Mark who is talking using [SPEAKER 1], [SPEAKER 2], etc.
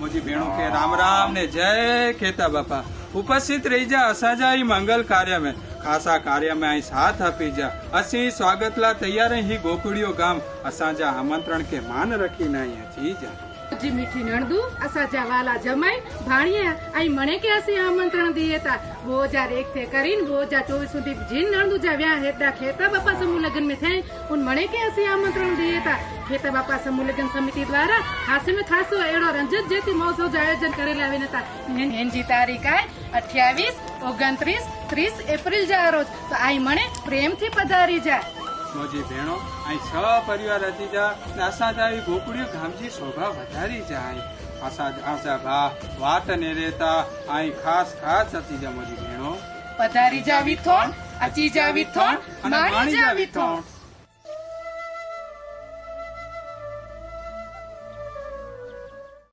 [SPEAKER 1] મોજી ભેણો કે રામ રામ ने जय खेता बापा उपस्थित रही जा असांजा ही मंगल कार्य में खासा कार्य में आई साथ આપી જા અસી સ્વાગતલા તૈયાર ही गोकुड़ियो गाम असांजा आमंत्रण के मान रखी ना थी जा
[SPEAKER 2] જી મીઠી નણદુ અસાજા વાલા જમાઈ, ભાણીએ આઈ મને ક્યાંસી આમંત્રણ દીએતા વો હજાર એક થી કરીને વો હજાર ચોવીસ સુધી જીન નણદુ જા વ્યા હેતા ખેતા બાપા સમૂહ લગ્ન મે થઈ. ઉન મને ક્યાંસી આમંત્રણ દીએતા ખેતા બાપા સમૂહ લગ્ન સમિતિ દ્વારા ખાસે મે ખાસો એડો રંજત જેતી મહોત્સવ આયોજન કરેલા આવીને હતા એનજી તારીખ આય અઠ્યાવીસ, ઓગણત્રીસ, ત્રીસ એપ્રિલ જા રોજ. તો આઈ મને પ્રેમથી પધારી જાય
[SPEAKER 1] મોજી ભેણો અહીં છ પરિવાર હતી જા અસાંજા આવી ગોકુળિયો ગામજી શોભા વધારી જાય. આસા આસા ભા વાત ને રેતા અહીં ખાસ ખાસ હતી જા મોજી ભેણો
[SPEAKER 2] પધારી જાવી થોણ અચી જાવી
[SPEAKER 1] થોણ
[SPEAKER 2] માણી જાવી વિથોણ